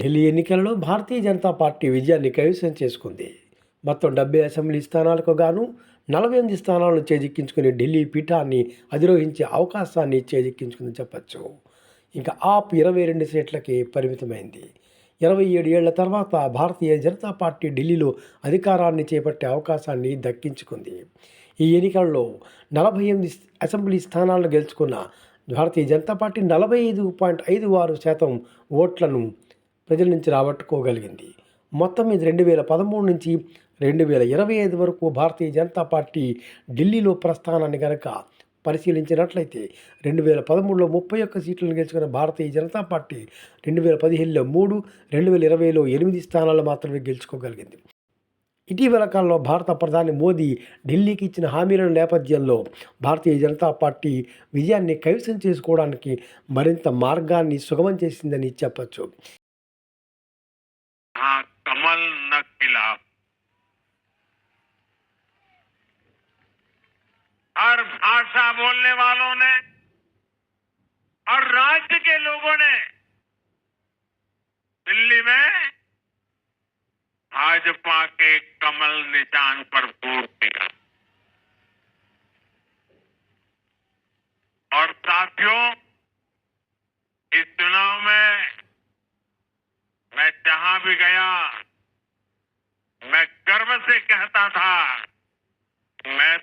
ఢిల్లీ ఎన్నికలలో భారతీయ జనతా పార్టీ విజయాన్ని కైవసం చేసుకుంది. మొత్తం డెబ్బై అసెంబ్లీ స్థానాలకు గాను నలభై ఎనిమిది స్థానాలను చేజిక్కించుకుని ఢిల్లీ పీఠాన్ని అధిరోహించే అవకాశాన్ని చేజిక్కించుకుందని చెప్పచ్చు. ఇంకా ఆప్ ఇరవై రెండు సీట్లకి పరిమితమైంది. ఇరవై ఏడు ఏళ్ళ తర్వాత భారతీయ జనతా పార్టీ ఢిల్లీలో అధికారాన్ని చేపట్టే అవకాశాన్ని దక్కించుకుంది. ఈ ఎన్నికల్లో నలభై ఎనిమిది అసెంబ్లీ స్థానాలను గెలుచుకున్న భారతీయ జనతా పార్టీ నలభై ఐదు పాయింట్ ఐదు ఆరు శాతం ఓట్లను ప్రజల నుంచి రాబట్టుకోగలిగింది. మొత్తం మీద రెండు వేల పదమూడు నుంచి రెండు వేల ఇరవై ఐదు వరకు భారతీయ జనతా పార్టీ ఢిల్లీలో ప్రస్థానాన్ని గనక పరిశీలించినట్లయితే రెండు వేల పదమూడులో ముప్పై ఒక్క సీట్లను గెలుచుకున్న భారతీయ జనతా పార్టీ రెండు వేల పదిహేనులో మూడు రెండు వేల ఇరవైలో ఎనిమిది స్థానాలు మాత్రమే గెలుచుకోగలిగింది. ఇటీవల కాలంలో భారత ప్రధాని మోదీ ఢిల్లీకి ఇచ్చిన హామీల నేపథ్యంలో భారతీయ జనతా పార్టీ విజయాన్ని కైవసం చేసుకోవడానికి మరింత మార్గాన్ని సుగమం చేసిందని చెప్పచ్చు. आशा बोलने वालों ने और राज्य के लोगों ने दिल्ली में भाजपा के कमल निशान पर वोट दिया। और साथियों, इस चुनाव में मैं जहाँ भी गया, मैं गर्व से कहता था, मैं